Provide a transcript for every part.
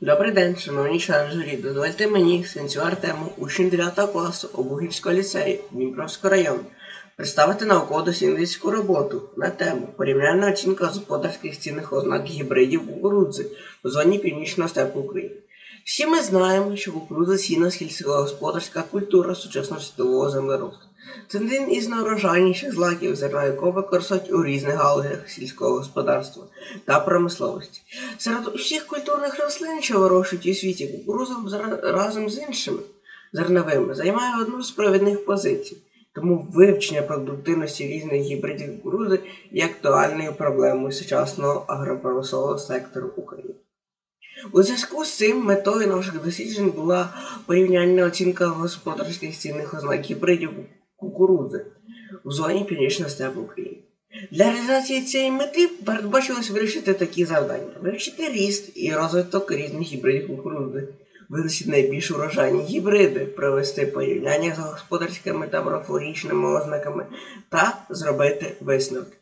Добрий день, шановні члени журі. Дозвольте мені, сенцю Артему, учень 9 класу Обухівського ліцею Дніпровського району, представити науково-дослідницьку роботу на тему порівняльна оцінка господарських цінних ознак гібридів кукурудзи у зоні північного степу України. Всі ми знаємо, що кукурудза цінна сільськогосподарська культура сучасного світового землеробства. Це один із найурожайніших злаків, зерна якого використовують у різних галузях сільського господарства та промисловості. Серед усіх культурних рослин, що вирощують у світі, кукуруза разом з іншими зерновими займає одну з провідних позицій. Тому вивчення продуктивності різних гібридів кукурузи є актуальною проблемою сучасного агропромислового сектору України. У зв'язку з цим метою наших досліджень була порівняльна оцінка господарських цінних ознак гібридів кукурудзи в зоні північного степу України. Для реалізації цієї мети передбачилось вирішити такі завдання: вивчити ріст і розвиток різних гібридів кукурудзи, визначити найбільш урожайні гібриди, провести порівняння з господарськими та морфологічними ознаками та зробити висновки.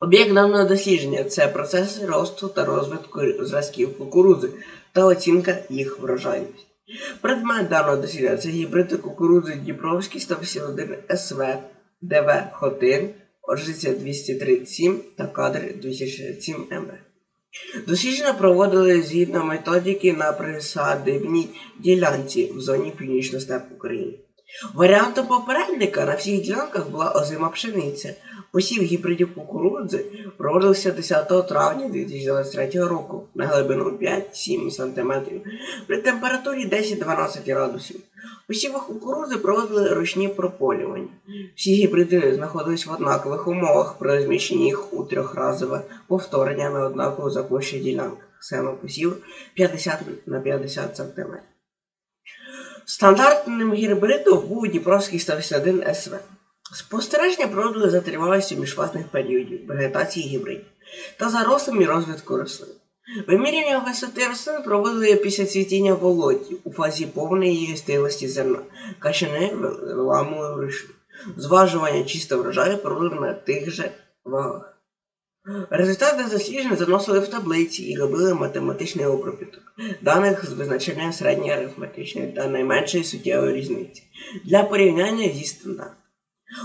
Об'єкт даного дослідження це процеси росту та розвитку зразків кукурудзи та оцінка їх врожайності. Предмет даного дослідження це гібриди кукурудзи Дніпровський 181 СВ, ДВ Хотин, Оржиця 237 та кадр 267 МВ. Дослідження проводили згідно методики на присадибній ділянці в зоні північного степ України. Варіантом попередника на всіх ділянках була озима пшениця. Посів гібридів кукурудзи проводився 10 травня 2023 року на глибину 5-7 см при температурі 10-12 градусів. У посівах кукурудзи проводили ручні прополювання. Всі гібриди знаходились в однакових умовах при розміщенні їх у трьохразове повторення на однакову за площі ділянках. Саме посів 50 на 50 см. Стандартним гібридом був Дніпровський 181 СВ. Спостереження проводили за тривалістю міжфазних періодів вегетації гібридів та за ростом і розвитку рослин. Вимірювання висоти рослин проводили після цвітіння володі у фазі повної стилості зерна, качани виламували вручну. Зважування чисто врожаю проводили на тих же вагах. Результати досліджень заносили в таблиці і робили математичний обробіток даних з визначенням середньої арифметичної та найменшої суттєвої різниці для порівняння зі стандартом.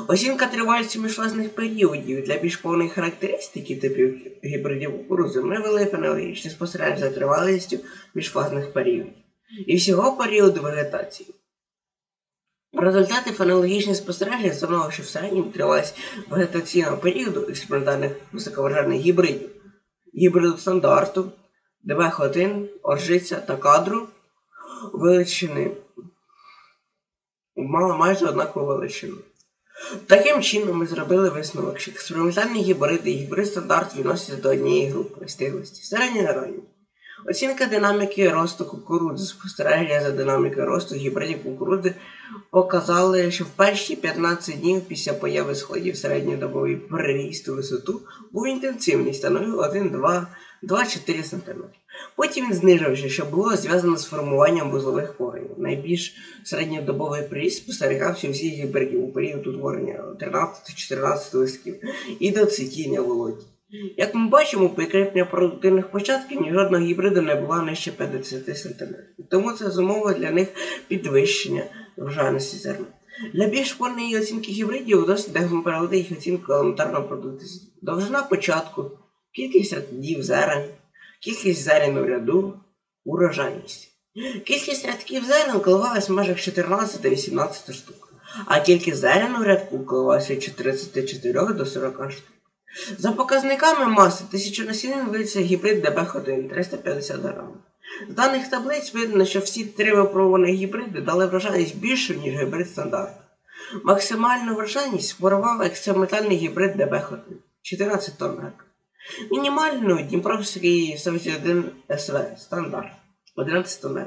Оцінка тривалості міжфазних періодів для більш повної характеристики типів гібридів кукурудзи ми вели фенологічне спостереження за тривалістю міжфазних періодів і всього періоду вегетації. Результати фенологічних спостережень встановили, що в середньому тривалість вегетаційного періоду експериментальних високовражених гібридів, гібриду стандарту, ДВХ1, Оржиця та кадру величини мали майже однакову величину. Таким чином ми зробили висновок, що експериментальні гібриди і гібрид стандарт відносяться до однієї групи стиглості, середньої ранньої. Оцінка динаміки росту кукурудзи, спостереження за динамікою росту гібридів кукурудзи показали, що в перші 15 днів після появи сходів середньодобовий приріст у висоту був інтенсивний, становив 1-2-2-4 см. Потім він знижився, що було зв'язано з формуванням вузлових коренів. Найбільш середньодобовий приріст спостерігався у всіх гібридів у період утворення 13-14 листків і до цвітіння володі. Як ми бачимо, прикріплення продуктивних початків ні жодного гібриду не було нижче 50 см. Тому це зумовило для них підвищення врожайності зерна. Для більш повної оцінки гібридів досить ми провели їх оцінку елементарного продукту. Довжина початку, кількість рядків зерен, кількість зерен у ряду, урожайність. Кількість рядків зерен коливалась в межах 14-18 штук, а кількість зерен у рядку коливалася від 34 до 40 штук. За показниками маси тисячонасіння виявиться гібрид ДБХ1 350 грамів. З даних таблиць видно, що всі три випробувані гібриди дали врожайність більшу, ніж гібрид стандарт. Максимальну врожайність спорував експериментальний гібрид ДБХ1 14 тонн. Мінімальну Дніпровський 71 СВ стандарт 11 тонн.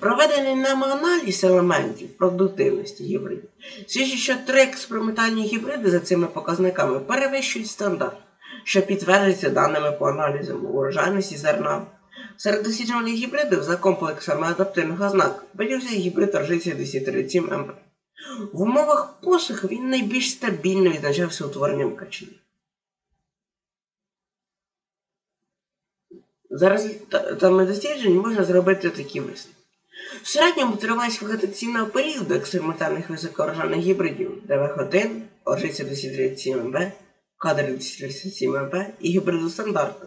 Проведений нами аналіз елементів продуктивності гібридів свідчить, що три експериментальні гібриди за цими показниками перевищують стандарт, що підтверджується даними по аналізам урожайності зерна. Серед досліджуваних гібридів за комплексами адаптивних ознак видівся гібрид Оржиця 237 МП. В умовах посуху він найбільш стабільно відзначався утворенням качанів. За результатами досліджень можна зробити такі висновки. В середньому тривалість вегетаційного періоду експериментальних високоражених гібридів ДВХ-1, Оржиця 237МБ, Кадр 237МБ і гібриду стандарту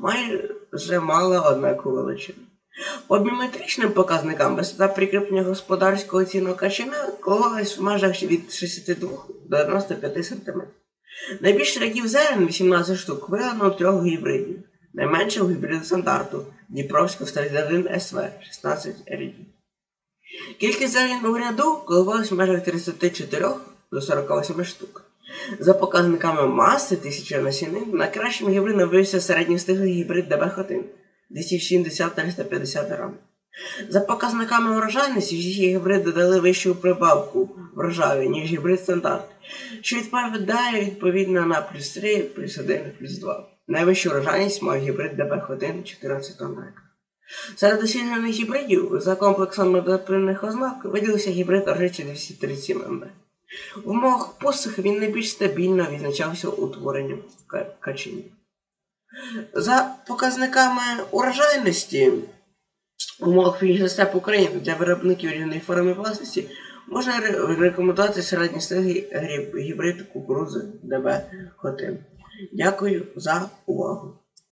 майже мала однакову величину. По біометричним показникам висота прикріплення господарського цінного качана коливалась в межах від 62 до 95 см. Найбільше рядів зелень 18 штук вигнано у трьох гібридів. Найменше у гібриду стандарту Дніпровського 101 СВ 16 рядів. Кількість зелень у ряду коливалась в межах 34 до 48 штук. За показниками маси тисячі насінин, найкращим гібридом виявився середньостиглий гібрид ДБХ-1 270-350 грам. За показниками урожайності всі гібриди дали вищу прибавку врожаю, ніж гібрид стандарт, що відповідає відповідно на плюс 3, плюс 1, плюс 2. Найвищу урожайність мав гібрид ДБХ-1 14 тонн. Серед досліджених гібридів за комплексом адаптивних ознак виділився гібрид Оржичі 237 МБ. В умовах посухи він найбільш стабільно відзначався утворенням ка- качинів. За показниками урожайності в умовах фільгостеп України для виробників рівної форми власності можна рекомендувати гриб- гібрид кукурузи ДБ Хотин. Дякую за увагу.